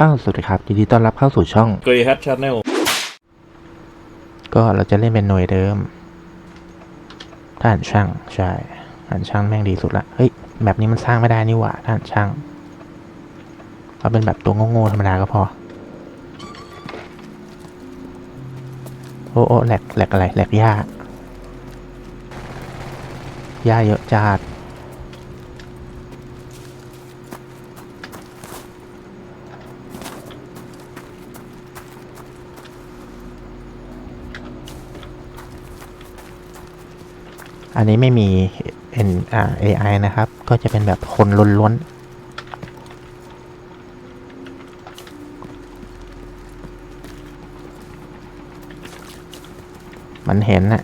อ้าวสวัสดีครับยินดีต้อนรับเข้าสู่ช่องกรีฮัทชาแนลก็เราจะเล่นเป็นหน่วยเดิมทหารช่างใช่ทหารช่างแม่งดีสุดละเฮ้ยแบบนี้มันสร้างไม่ได้นี่หว่าทหารช่างเอาเป็นแบบตัวโง่ๆธรรมดาก็พอโอ้โอ้แหลกแหลกอะไรแหลกหญ้าหญ้าเยอะจัด อันนี้ไม่มี N อ่า AI นะครับ ก็จะเป็นแบบคนล้วนๆ มันเห็นนะ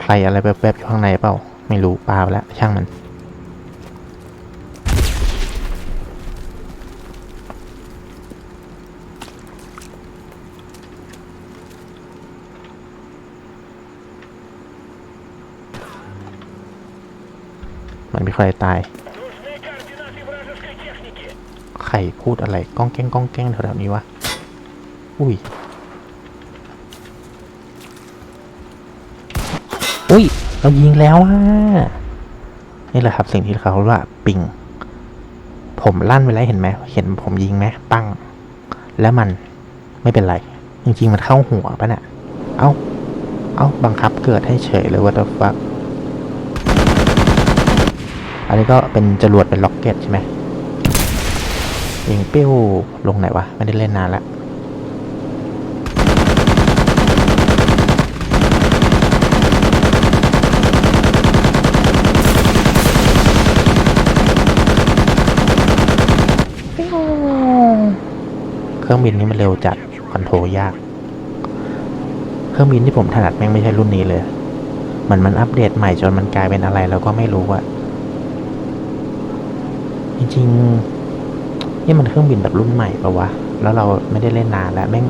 ใครอะไรแบบๆอยู่ข้างในเปล่า ไม่รู้ปลาไปแล้วช่างมัน มันมีใครตาย ใครพูดอะไรก้องแก้งก้องแก้งแถวๆนี้วะ อุ้ย อุ้ย เรายิงแล้วอะ นี่แหละครับสิ่งที่เขาว่าปิง ผมลั่นไปแล้วเห็นไหม เห็นผมยิงไหมปังแล้วมันไม่เป็นไร จริงๆ มันเข้าหัวปะเนี่ย เอ้า เอ้า บังคับเกิดให้เฉยเลยว่าตัวฟัก อันนี้ก็เป็นจรวดเป็นล็อกเก็ตใช่ไหมยิงปิ้วลงไหนวะ ไม่ได้เล่นนานละปิ้วเครื่องบินนี้มันเร็วจัดคอนโทรยาก เครื่องบินที่ผมถนัดแม่งไม่ใช่รุ่นนี้เลย เหมือนมันอัปเดตใหม่จนมันกลายเป็นอะไรแล้วก็ไม่รู้อะ จริงๆนี่มันเครื่องบินแบบรุ่นใหม่ปะวะ แล้วเราไม่ได้เล่นนานแล้วแม่ง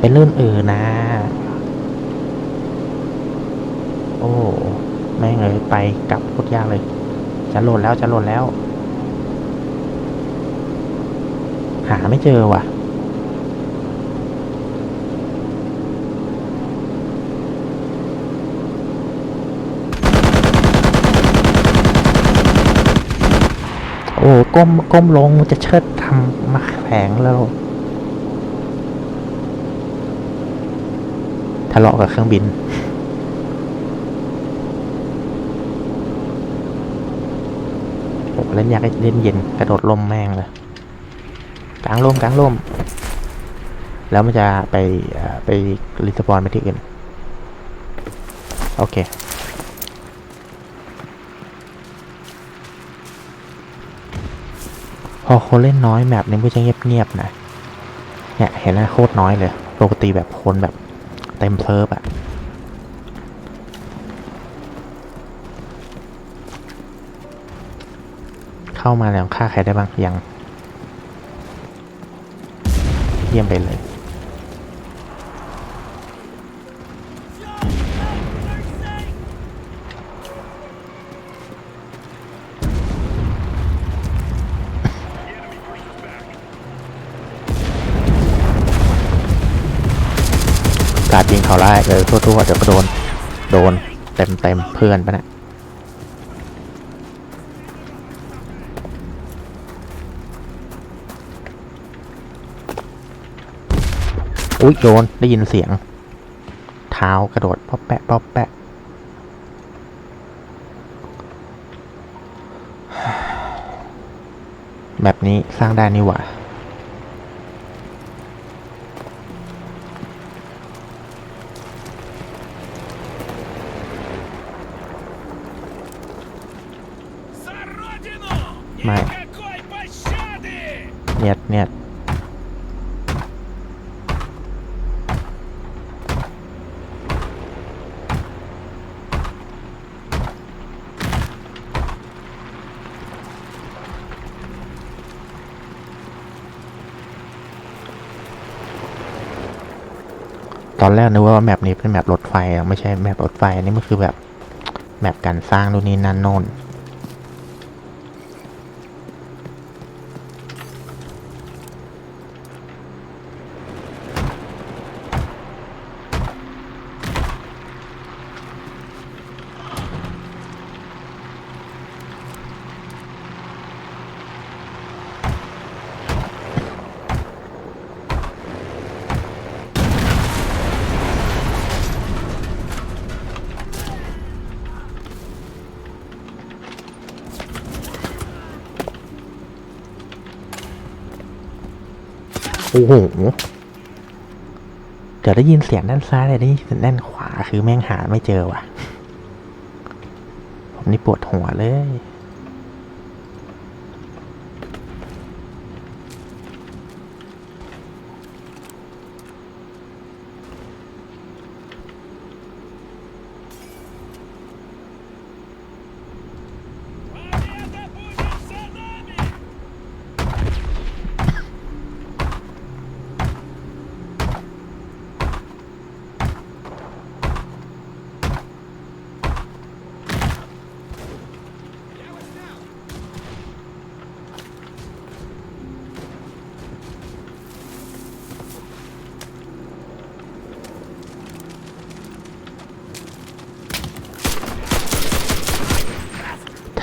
เป็นรุ่นอื่นนะ โอ้แม่งเลยไปกลับโคตรยากเลย จะโหลดแล้วจะโหลดแล้ว หาไม่เจอว่ะ อ้ก้มก้มลงจะเชิดทำมาแฝงแล้วทะเลาะกับเครื่องบิน เล่นยากเล่นเย็นกระโดดล่มแม่งเลยกลางล่มกลางล่ม แล้วมันจะไปไปรีสปอนไปที่อื่น โอเค พอคนเล่นน้อยแมปนี้ก็จะเงียบๆนะ เนี่ยเห็นไหมโคตรน้อยเลย ปกติแบบคนแบบเต็มเพิร์ฟอะเข้ามาแล้วฆ่าใครได้บ้างยัง เยี่ยมไปเลย เขาไล่เลยทั่วๆเดี๋ยวก็โดน โดนเต็มเต็มๆเพื่อนไปนะอุ๊ยโดนได้ยินเสียง เท้ากระโดดป๊อปแปะป๊อปแปะแบบนี้สร้างได้นี่หว่า ตอนแรกนึกว่าแมปนี้เป็นแมปรถไฟ ไม่ใช่แมปรถไฟอันนี่มันคือแบบแมปการสร้างนู่นนี่นั่นโน่น อ้โหเดี๋ยวได้ยินเสียงด้านซ้ายเลยได้ยินเสียงด้านขวาคือแม่งหาไม่เจอว่ะ ผมนี่ปวดหัวเลย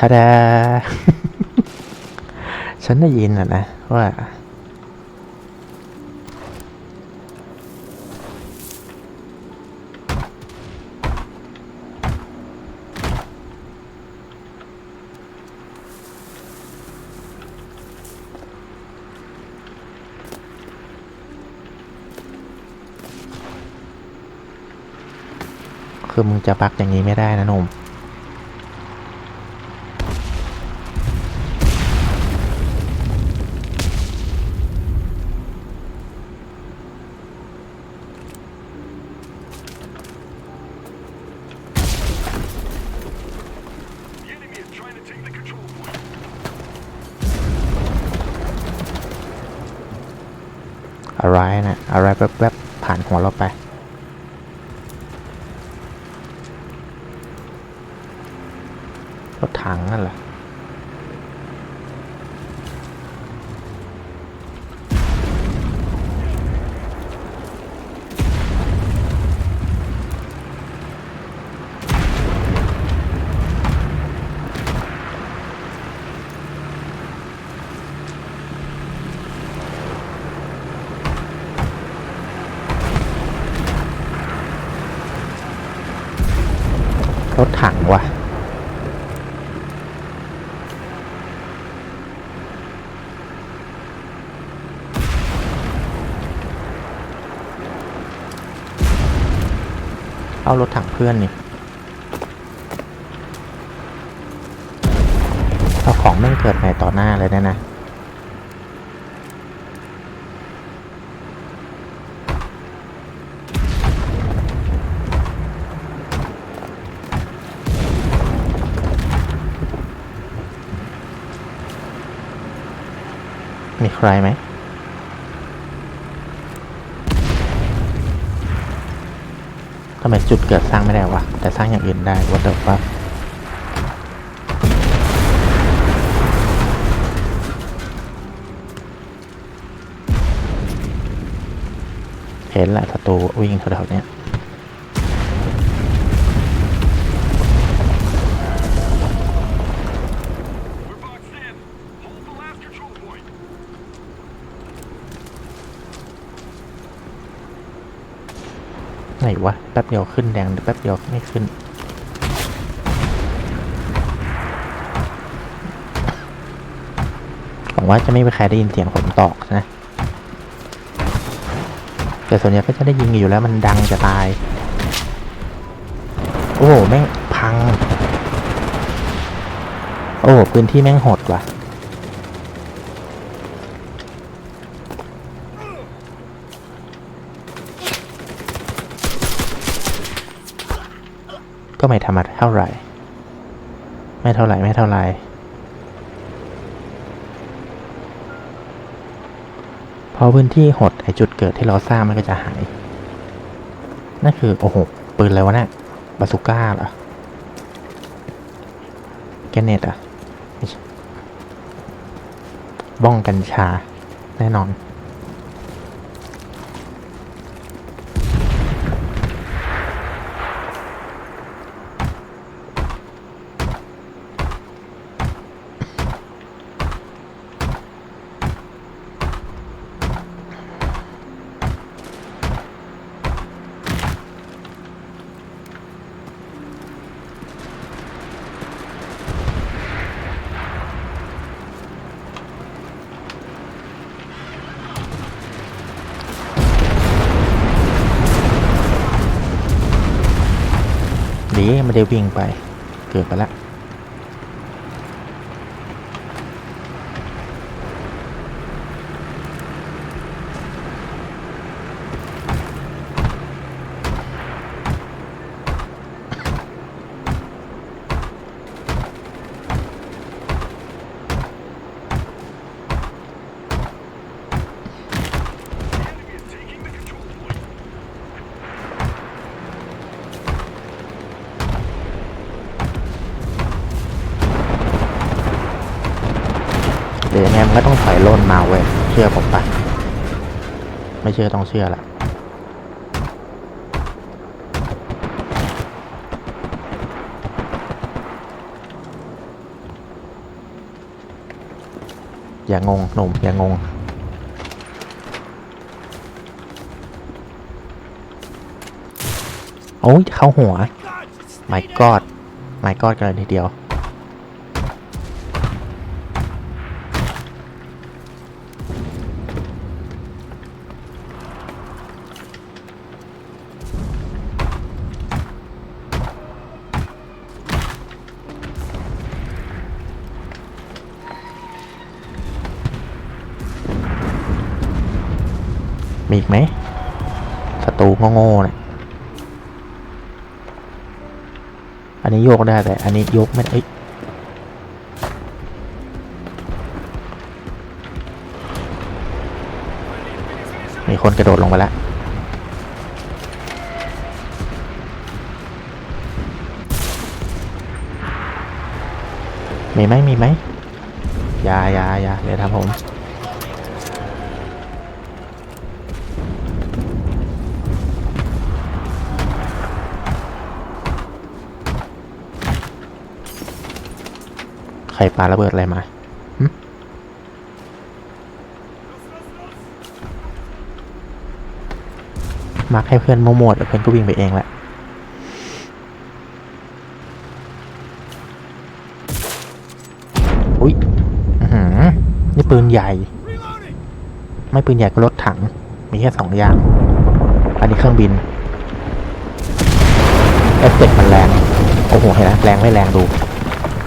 าดา ฉันได้ยินอะนะ ว่า คือมึงจะปักอย่างนี้ไม่ได้นะหนุ่ม อะไรนะอะไรแวบๆผ่านหัวเราไป รถถังนั่นแหละ ร ถถังว่ะ เอารถถังเพื่อนนี่ เอาของแม่งเกิดใหม่ต่อหน้าเลยนี่นะ รไหมทำไมจุดเกิดสร้างไม่ได้วะ แต่สร้างอย่างอื่นได้วัดเดิมว่าเห็นแหละศัตรูวิ่งแถวๆเนี้ย วะ แป๊บเดียวขึ้นแดงแป๊บเดียวไม่ขึ้น หวังว่าจะไม่มีใครได้ยินเสียงผมตอกนะ แต่ส่วนใหญ่ก็จะได้ยินอยู่แล้วมันดังจะตาย โอ้โห แม่งพัง โอ้โห พื้นที่แม่งโหดว่ะ ก็ไม่ธรรมดาเท่าไหร่ ไม่เท่าไหร่ไม่เท่าไหร่พอพื้นที่หดไอจุดเกิดที่เราสร้างมันก็จะหาย นั่นคือ โอ้โห ปืนอะไรวะเนี่ยบาสุก้าเหรอแกเนตเหรอะไม่ใช่บ้องกัญชา แน่นอน ไม่ได้วิ่งไป เกิดไปแล้ว The enemy is taking the control point. เดี๋ยวยังไงมัน ก็ต้องถอยล่นมาเว้ย เชื่อผมปะไม่เชื่อต้องเชื่อละอย่างงหนุ่มอย่างงโอ้ยเข้าหัวไม่กอดไม่กอดกันเลยทีเดียว มีอีกไหมศัตรูโง่ๆเนี่ยอันนี้โยกได้แต่อันนี้ยกไม่ได้มีคนกระโดดลงไปแล้วมีไหมมีไหมอยาอยาอยาเดี๋ยวทำผม ใครปาระเบิดอะไรมามาร์คให้เพื่อนโมโมดเพื่อนก็วิ่งไปเองแหละอุ้ยนี่ปืนใหญ่ ไม่ปืนใหญ่ก็รถถัง มีแค่สองอย่าง อันนี้เครื่องบิน เอฟเฟกต์มันแรง โอ้โหเห็นไหมแรงไม่แรงดู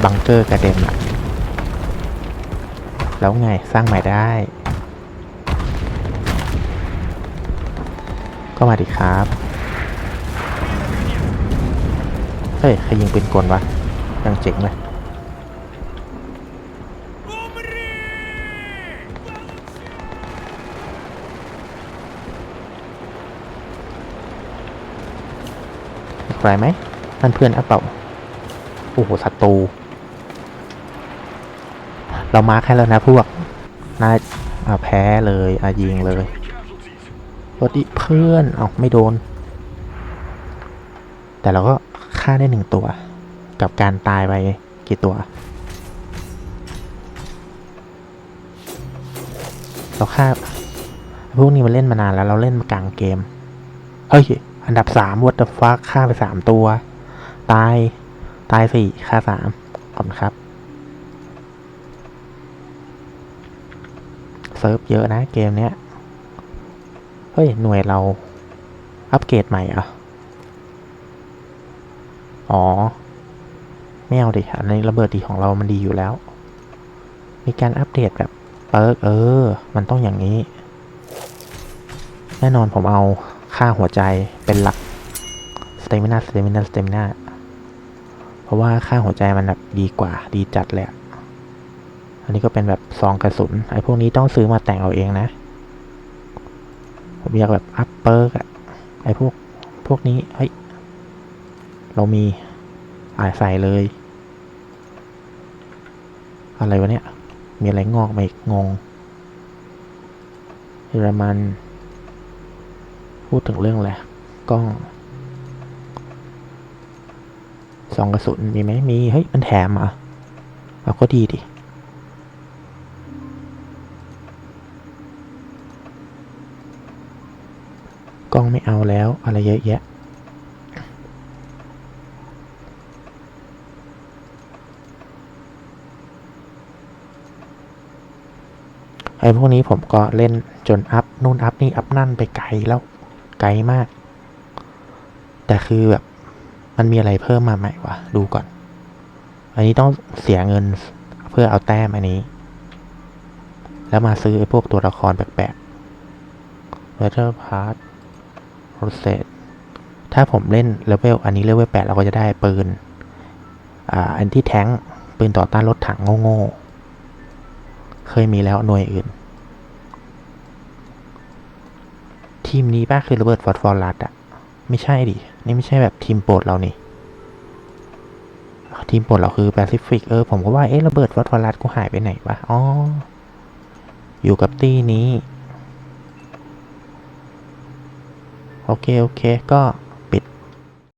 บังเกอร์กระเด็นอะแล้วไงสร้างใหม่ได้ ก็มาดิครับ เฮ้ยใครยิงปืนกลวะ ยังเจ๋งเลยไกลไหมนั่นเพื่อนอัปเปล่า โอ้โหศัตรู เรามาร์คให้แล้วนะพวกนายอ่าแพ้เลยอายิงเลยสวัสดีเพื่อนเอาไม่โดน แต่เราก็ฆ่าได้หนึ่งตัว กับการตายไปกี่ตัว เราฆ่าพวกนี้มันเล่นมานานแล้วเราเล่นมากลางเกม เฮ้ย อันดับสามวัตเตอร์ฟักฆ่าไปสามตัว ตาย ตายสี่ฆ่าสามขอบคุณครับ เซิร์ฟเยอะนะเกมเนี้ย เฮ้ย หน่วยเราอัปเกรดใหม่เหรอะอ๋อ ไม่เอาดิ อันนี้ระเบิดดีของเรามันดีอยู่แล้ว มีการอัปเดตแบบเปิร์กเออ มันต้องอย่างนี้ แน่นอนผมเอาค่าหัวใจเป็นหลักสเตมินาสเตมินาสเตมินาเพราะว่าค่าหัวใจมันแบบดีกว่าดีจัดเลยอะ อันนี้ก็เป็นแบบซองกระสุน ไอ้พวกนี้ต้องซื้อมาแต่งเอาเองนะ ผมอยากแบบอัปเปอร์อะไอ้พวก พวกนี้ เฮ้ย เรามีอ่าใส่เลย อะไรวะเนี่ย มีอะไรงอกมาอีกงง เยอรมัน พูดถึงเรื่องอะไรกล้องซองกระสุนมีไหมมี เฮ้ย มันแถมอะเอาก็ดีดิ ล้องไม่เอาแล้วอะไรเยอะแยะไอ้พวกนี้ผมก็เล่นจนอัพนู่นอัพนี่อัพนั่นไปไกลแล้วไกลมาก แต่คือแบบมันมีอะไรเพิ่มมาใหม่วะดูก่อน อันนี้ต้องเสียเงินเพื่อเอาแต้มอันนี้ แล้วมาซื้อไอ้พวกตัวละครแปลกๆ Weather Pass r o s e t ถ้าผมเล่นเลเวลอันนี้เลเวลแปดเราก็จะได้ปืนอันที่แท้งปืนต่อต้านรถถังโง่ๆ เคยมีแล้วหน่วยอื่น ทีมนี้ป้าคือระเบิดฟอสฟอรัสอะไม่ใช่ดิ นี่ไม่ใช่แบบทีมโปรดเรานี่ ทีมโปรดเราคือแปซิฟิกเออ ผมก็ว่า เอ๊ะระเบิดฟอสฟอรัสกูหายไปไหนวะ อ๋อ อยู่กับตี้นี้ โอเค โอเค ก็